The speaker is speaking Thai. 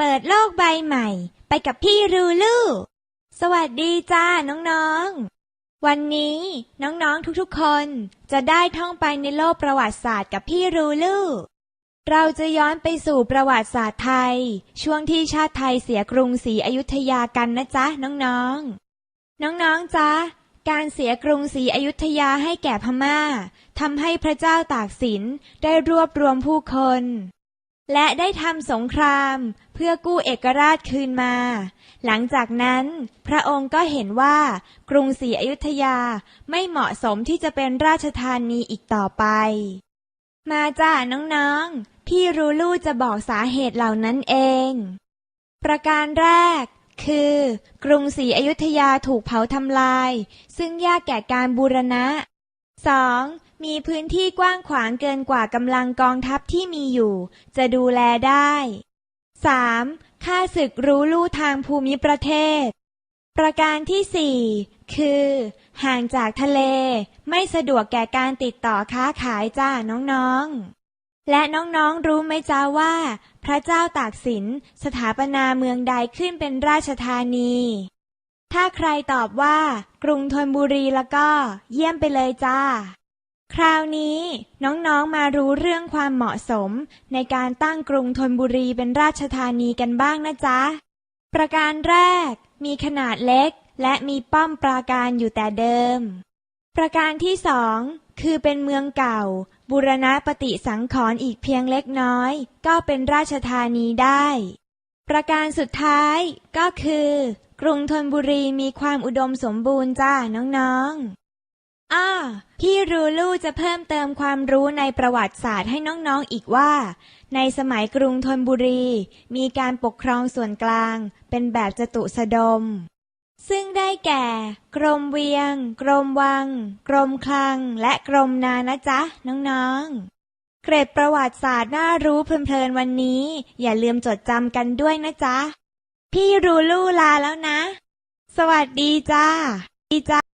เปิดโลกใบใหม่ ไปกับพี่รูลูสวัสดีจ้าน้องๆ วันนี้น้องๆทุกๆคนจะได้ท่องไปในโลกประวัติศาสตร์กับพี่รูลูเราจะย้อนไปสู่ประวัติศาสตร์ไทย ช่วงที่ชาติไทยเสียกรุงศรีอยุธยากันนะจ๊ะน้องๆ น้องๆจ๊ะการเสียกรุงศรีอยุธยาให้แก่พม่าทำให้พระเจ้าตากสินได้รวบรวมผู้คน และได้ทำสงครามเพื่อกู้เอกราชคืนมา หลังจากนั้นพระองค์ก็เห็นว่ากรุงศรีอยุธยาไม่เหมาะสมที่จะเป็นราชธานีอีกต่อไป มาจ้าน้องๆ พี่รูลูจะบอกสาเหตุเหล่านั้นเอง ประการแรกคือ กรุงศรีอยุธยาถูกเผาทำลาย ซึ่งยากแก่การบูรณะ 2. มีพื้นที่กว้างขวางเกินกว่ากำลังกองทัพที่มีอยู่ จะดูแลได้ 3. ค่าศึกรู้ลู่ทางภูมิประเทศ ประการที่ 4 คือ ห่างจากทะเล ไม่สะดวกแก่การติดต่อค้าขายจ้าน้องๆ และน้องๆรู้ไหมจ้าว่า พระเจ้าตากสินสถาปนาเมืองใดขึ้นเป็นราชธานี ถ้าใครตอบว่า กรุงธนบุรีแล้วก็ เยี่ยมไปเลยจ้า คราวนี้น้องๆมารู้เรื่องความเหมาะสม ในการตั้งกรุงธนบุรีเป็นราชธานีกันบ้างนะจ๊ะ ประการแรก มีขนาดเล็ก และมีป้อมปราการอยู่แต่เดิม ประการที่สองคือเป็นเมืองเก่า บุรณะปฏิสังขรณ์อีกเพียงเล็กน้อย ก็เป็นราชธานีได้ ประการสุดท้ายก็คือ กรุงธนบุรีมีความอุดมสมบูรณ์จ้าน้องๆ อ้อพี่รูลูจะเพิ่มเติมความรู้ในประวัติศาสตร์ให้น้องๆอีกว่า ในสมัยกรุงธนบุรี มีการปกครองส่วนกลาง เป็นแบบจตุสดม ซึ่งได้แก่ กรมเวียง กรมวัง กรมคลัง และกรมนานะจ๊ะน้องๆเกร็ดประวัติศาสตร์น่ารู้เพลินๆวันนี้ อย่าลืมจดจำกันด้วยนะจ๊ะ พี่รูลูลาแล้วนะ สวัสดีจ้าดีจ้า